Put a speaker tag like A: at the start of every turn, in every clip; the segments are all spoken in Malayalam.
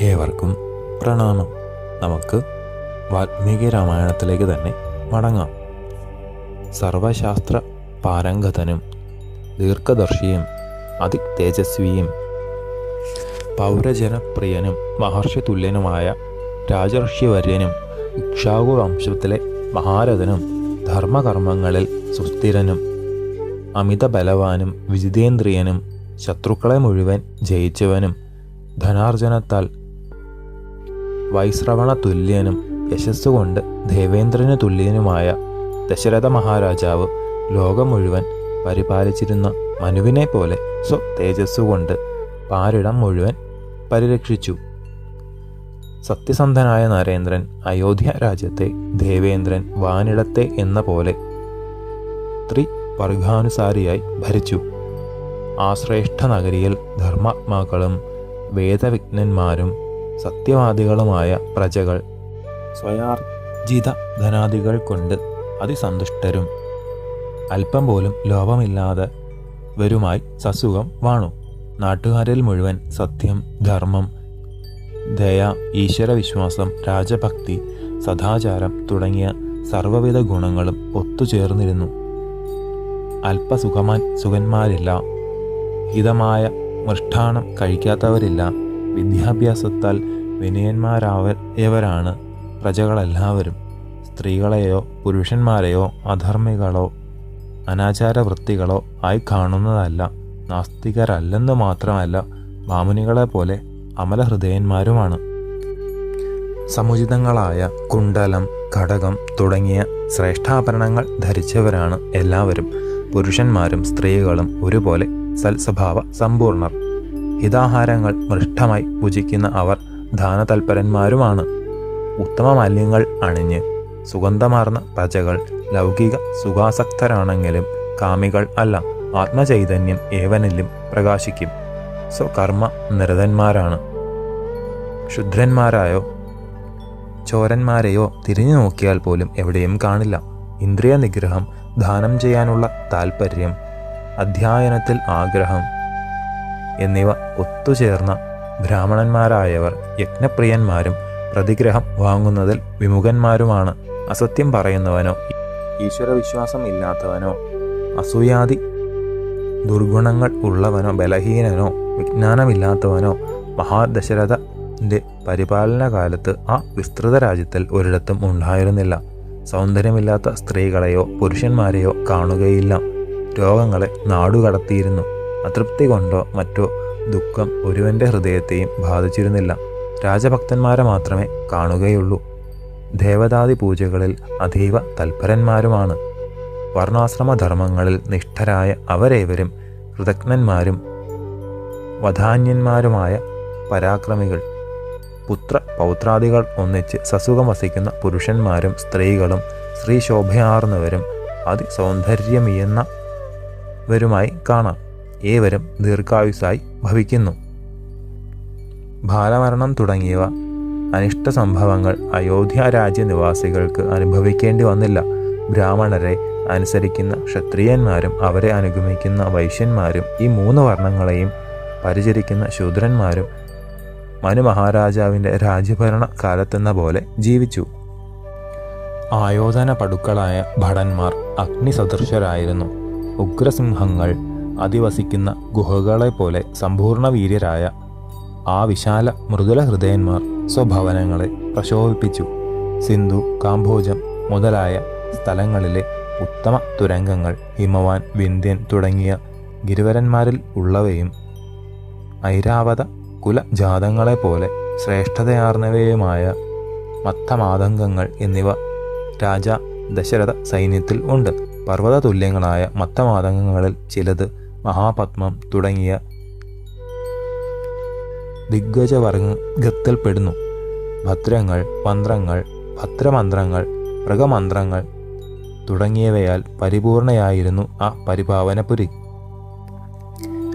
A: ഏവർക്കും പ്രണാമം. നമുക്ക് വാൽമീകി രാമായണത്തിലേക്ക് തന്നെ മടങ്ങാം. സർവശാസ്ത്ര പാരംഗതനും ദീർഘദർശിയും അതിതേജസ്വിയും പൗരജനപ്രിയനും മഹർഷി തുല്യനുമായ രാജർഷിവര്യനും ഇക്ഷാകു വംശത്തിലെ മഹാരഥനും ധർമ്മകർമ്മങ്ങളിൽ സുസ്ഥിരനും അമിത ബലവാനും വിജിതേന്ദ്രിയനും ശത്രുക്കളെ മുഴുവൻ ജയിച്ചവനും ധനാർജനത്താൽ വൈശ്രവണ തുല്യനും യശസ്സുകൊണ്ട് ദേവേന്ദ്രന് തുല്യനുമായ ദശരഥ മഹാരാജാവ് ലോകം മുഴുവൻ പരിപാലിച്ചിരുന്ന മനുവിനെ പോലെ സ്വ തേജസ്സുകൊണ്ട് പാരിടം മുഴുവൻ പരിരക്ഷിച്ചു. സത്യസന്ധനായ നരേന്ദ്രൻ അയോധ്യ രാജ്യത്തെ ദേവേന്ദ്രൻ വാനിടത്തെ എന്ന പോലെ ത്രിവർഗാനുസാരിയായി ഭരിച്ചു. ആ ശ്രേഷ്ഠ നഗരിയിൽ ധർമാത്മാക്കളും വേദവിജ്ഞന്മാരും സത്യവാദികളുമായ പ്രജകൾ സ്വയാർജിത ധനാദികൾ കൊണ്ട് അതിസന്തുഷ്ടരും. അല്പം പോലും ലോപമില്ലാതെ വരുമായി സസുഖം വാണു. നാട്ടുകാരിൽ മുഴുവൻ സത്യം ധർമ്മം ദയ ഈശ്വരവിശ്വാസം രാജഭക്തി സദാചാരം തുടങ്ങിയ സർവവിധ ഗുണങ്ങളും ഒത്തുചേർന്നിരുന്നു. അല്പസുഖമാൻ സുഖന്മാരില്ല. ഹിതമായ മൃഷ്ടാണം കഴിക്കാത്തവരില്ല. വിദ്യാഭ്യാസത്താൽ വിനയന്മാരായവരാണ് പ്രജകളെല്ലാവരും. സ്ത്രീകളെയോ പുരുഷന്മാരെയോ അധർമ്മികളോ അനാചാരവൃത്തികളോ ആയി കാണുന്നതല്ല നാസ്തികരല്ലെന്ന് മാത്രമല്ല മാമുനികളെ പോലെ അമലഹൃദയന്മാരുമാണ്. സമുചിതങ്ങളായ കുണ്ടലം ഘടകം തുടങ്ങിയ ശ്രേഷ്ഠാഭരണങ്ങൾ ധരിച്ചവരാണ് എല്ലാവരും. പുരുഷന്മാരും സ്ത്രീകളും ഒരുപോലെ സൽസ്വഭാവ സമ്പൂർണർ ഹിതാഹാരങ്ങൾ മൃഷ്ടമായി പൂജിക്കുന്ന അവർ ദാനതൽപരന്മാരുമാണ്. ഉത്തമ മാലിന്യങ്ങൾ അണിഞ്ഞ് സുഗന്ധമാർന്ന പ്രജകൾ ലൗകിക സുഖാസക്തരാണെങ്കിലും കാമികൾ അല്ല ആത്മചൈതന്യം ഏവനിലും പ്രകാശിക്കും. സ്വകർമ്മ നിരതന്മാരാണ്. ക്ഷുദ്രന്മാരായോ ചോരന്മാരെയോ തിരിഞ്ഞു നോക്കിയാൽ പോലും എവിടെയും കാണില്ല. ഇന്ദ്രിയ നിഗ്രഹം ദാനം ചെയ്യാനുള്ള താൽപ്പര്യം അധ്യയനത്തിൽ ആഗ്രഹം എന്നിവ ഒത്തുചേർന്ന ബ്രാഹ്മണന്മാരായവർ യജ്ഞപ്രിയന്മാരും പ്രതിഗ്രഹം വാങ്ങുന്നതിൽ വിമുഖന്മാരുമാണ്. അസത്യം പറയുന്നവനോ ഈശ്വരവിശ്വാസം ഇല്ലാത്തവനോ അസൂയാദി ദുർഗുണങ്ങൾ ഉള്ളവനോ ബലഹീനനോ വിജ്ഞാനമില്ലാത്തവനോ മഹാദശരഥന്റെ പരിപാലന കാലത്ത് ആ വിസ്തൃത രാജ്യത്തിൽ ഒരിടത്തും ഉണ്ടായിരുന്നില്ല. സൗന്ദര്യമില്ലാത്ത സ്ത്രീകളെയോ പുരുഷന്മാരെയോ കാണുകയില്ല. രോഗങ്ങളെ നാടുകടത്തിയിരുന്നു. അതൃപ്തി കൊണ്ടോ മറ്റോ ദുഃഖം ഒരുവന്റെ ഹൃദയത്തെയും ബാധിച്ചിരുന്നില്ല. രാജഭക്തന്മാരെ മാത്രമേ കാണുകയുള്ളൂ. ദേവതാദി പൂജകളിൽ അതീവ തൽപരന്മാരുമാണ്. വർണാശ്രമധർമ്മങ്ങളിൽ നിഷ്ഠരായ അവരേവരും കൃതജ്ഞന്മാരും വധാന്യന്മാരുമായ പരാക്രമികൾ. പുത്ര പൗത്രാദികൾ ഒന്നിച്ച് സസുഖം വസിക്കുന്ന പുരുഷന്മാരും സ്ത്രീകളും സ്ത്രീശോഭയാർന്നവരും അതിസൗന്ദര്യമീയുന്നവരുമായി കാണാം. ഏവരും ദീർഘായുസായി ഭവിക്കുന്നു. ബാലമരണം തുടങ്ങിയവ അനിഷ്ട സംഭവങ്ങൾ അയോധ്യ രാജ്യ നിവാസികൾക്ക് അനുഭവിക്കേണ്ടി വന്നില്ല. ബ്രാഹ്മണരെ അനുസരിക്കുന്ന ക്ഷത്രിയന്മാരും അവരെ അനുഗമിക്കുന്ന വൈശ്യന്മാരും ഈ മൂന്ന് വർണങ്ങളെയും പരിചരിക്കുന്ന ശൂദ്രന്മാരും മനു മഹാരാജാവിന്റെ രാജ്യഭരണ കാലത്തെന്ന പോലെ ജീവിച്ചു. ആയോധന പടുക്കളായ ഭടന്മാർ അഗ്നിസദൃശരായിരുന്നു. ഉഗ്രസിംഹങ്ങൾ അധിവസിക്കുന്ന ഗുഹകളെപ്പോലെ സമ്പൂർണ വീര്യരായ ആ വിശാല മൃദുല ഹൃദയന്മാർ സ്വഭവനങ്ങളെ പ്രശോഭിപ്പിച്ചു. സിന്ധു കാംഭോജം മുതലായ സ്ഥലങ്ങളിലെ ഉത്തമ തുരങ്കങ്ങൾ ഹിമവാൻ വിന്ധ്യൻ തുടങ്ങിയ ഗിരിവരന്മാരിൽ ഉള്ളവയും ഐരാവത കുലജാതങ്ങളെപ്പോലെ ശ്രേഷ്ഠതയാർന്നവയുമായ മത്തമാതംഗങ്ങൾ എന്നിവ രാജ ദശരഥ സൈന്യത്തിൽ ഉണ്ട്. പർവത തുല്യങ്ങളായ മത്തമാതംഗങ്ങളിൽ ചിലത് മഹാപത്മം തുടങ്ങിയ ദിഗ്ഗജവർഗത്തിൽപ്പെടുന്നു. ഭദ്രങ്ങൾ മന്ത്രങ്ങൾ ഭദ്രമന്ത്രങ്ങൾ മൃഗമന്ത്രങ്ങൾ തുടങ്ങിയവയാൽ പരിപൂർണയായിരുന്നു ആ പരിപാവനപുരി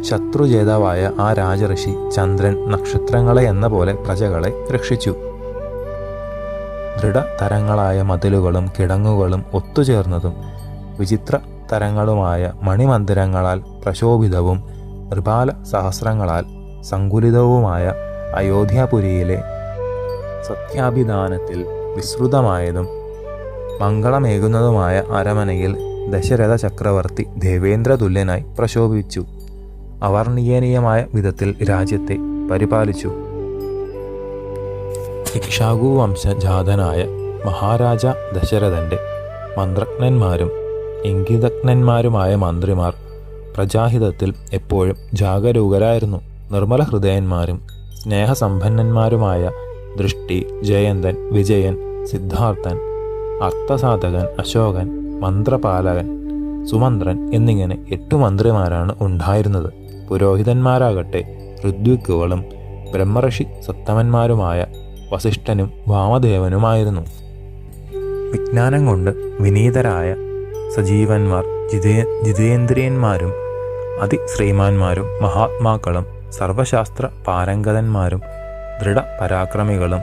A: ശത്രുജേതാവായ ആ രാജഋഷി ചന്ദ്രൻ നക്ഷത്രങ്ങളെ എന്ന പോലെ പ്രജകളെ രക്ഷിച്ചു. ദൃഢതരങ്ങളായ മതിലുകളും കിടങ്ങുകളും ഒത്തുചേർന്നതും വിചിത്ര തരങ്ങളുമായ മണിമന്ദിരങ്ങളാൽ പ്രശോഭിതവും നൃപാല സഹസ്രങ്ങളാൽ സങ്കുലിതവുമായ അയോധ്യാപുരിയിലെ സത്യാഭിധാനത്തിൽ വിസ്തൃതമായതും മംഗളമേകുന്നതുമായ അരമനയിൽ ദശരഥ ചക്രവർത്തി ദേവേന്ദ്രതുല്യനായി പ്രശോഭിച്ചു. അവർണീയനീയമായ വിധത്തിൽ രാജ്യത്തെ പരിപാലിച്ചു. ഇക്ഷാകു വംശജാതനായ മഹാരാജ ദശരഥന്റെ മന്ത്രജ്ഞന്മാരും ഇംഗിതജ്ഞന്മാരുമായ മന്ത്രിമാർ പ്രജാഹിതത്തിൽ എപ്പോഴും ജാഗരൂകരായിരുന്നു. നിർമ്മല ഹൃദയന്മാരും സ്നേഹസമ്പന്നന്മാരുമായ ദൃഷ്ടി ജയന്തൻ വിജയൻ സിദ്ധാർത്ഥൻ അർത്ഥസാധകൻ അശോകൻ മന്ത്രപാലകൻ സുമന്ത്രൻ എന്നിങ്ങനെ എട്ടു മന്ത്രിമാരാണ് ഉണ്ടായിരുന്നത്. പുരോഹിതന്മാരാകട്ടെ ഋദ്വിക്കുകളും ബ്രഹ്മർഷി സത്തമന്മാരുമായ വസിഷ്ഠനും വാമദേവനുമായിരുന്നു. വിജ്ഞാനം കൊണ്ട് വിനീതരായ സജീവന്മാർ ജിതേ ജിതേന്ദ്രിയന്മാരും അതിശ്രീമാന്മാരും മഹാത്മാക്കളും സർവശാസ്ത്ര പാരംഗതന്മാരും ദൃഢപരാക്രമികളും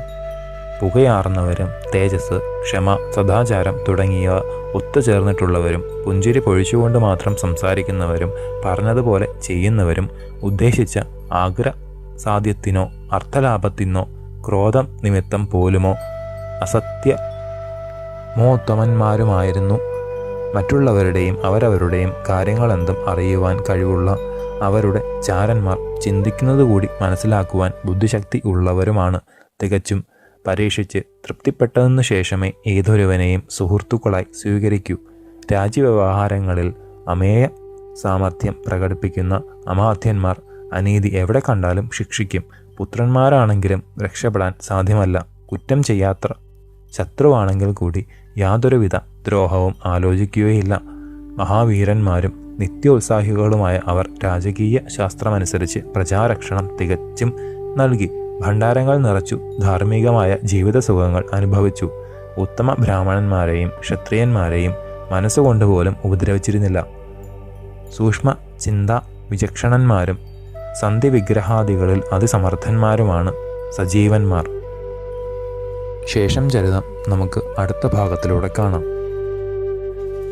A: പുകയാർന്നവരും തേജസ് ക്ഷമ സദാചാരം തുടങ്ങിയ ഒത്തുചേർന്നിട്ടുള്ളവരും പുഞ്ചിരി പൊഴിച്ചുകൊണ്ട് മാത്രം സംസാരിക്കുന്നവരും പറഞ്ഞതുപോലെ ചെയ്യുന്നവരും ഉദ്ദേശിച്ച ആഗ്ര സാധ്യത്തിനോ അർത്ഥലാഭത്തിനോ ക്രോധം നിമിത്തം പോലുമോ അസത്യ മോത്തമന്മാരുമായിരുന്നു മറ്റുള്ളവരുടെയും അവരവരുടെയും കാര്യങ്ങളെന്തും അറിയുവാൻ കഴിവുള്ള അവരുടെ ചാരന്മാർ ചിന്തിക്കുന്നത് കൂടി മനസ്സിലാക്കുവാൻ ബുദ്ധിശക്തി ഉള്ളവരുമാണ്. തികച്ചും പരീക്ഷിച്ച് തൃപ്തിപ്പെട്ടതിനു ശേഷമേ ഏതൊരുവനെയും സുഹൃത്തുക്കളായി സ്വീകരിക്കൂ. രാജ്യവ്യവഹാരങ്ങളിൽ അമേയ സാമർഥ്യം പ്രകടിപ്പിക്കുന്ന അമാധ്യന്മാർ അനീതി എവിടെ കണ്ടാലും ശിക്ഷിക്കും. പുത്രന്മാരാണെങ്കിലും രക്ഷപ്പെടാൻ സാധ്യമല്ല. കുറ്റം ചെയ്യാത്ര ശത്രുവാണെങ്കിൽ കൂടി യാതൊരുവിധ ദ്രോഹവും ആലോചിക്കുകയില്ല. മഹാവീരന്മാരും നിത്യോത്സാഹികളുമായ അവർ രാജകീയ ശാസ്ത്രമനുസരിച്ച് പ്രജാരക്ഷണം തികച്ചും നൽകി. ഭണ്ഡാരങ്ങൾ നിറച്ചു ധാർമ്മികമായ ജീവിത സുഖങ്ങൾ അനുഭവിച്ചു. ഉത്തമ ബ്രാഹ്മണന്മാരെയും ക്ഷത്രിയന്മാരെയും മനസ്സുകൊണ്ട് പോലും ഉപദ്രവിച്ചിരുന്നില്ല. സൂക്ഷ്മ ചിന്ത വിചക്ഷണന്മാരും സന്ധി വിഗ്രഹാദികളിൽ അതിസമർത്ഥന്മാരുമാണ് സജീവന്മാർ. ശേഷം ചരിതം നമുക്ക് അടുത്ത ഭാഗത്തിലൂടെ കാണാം.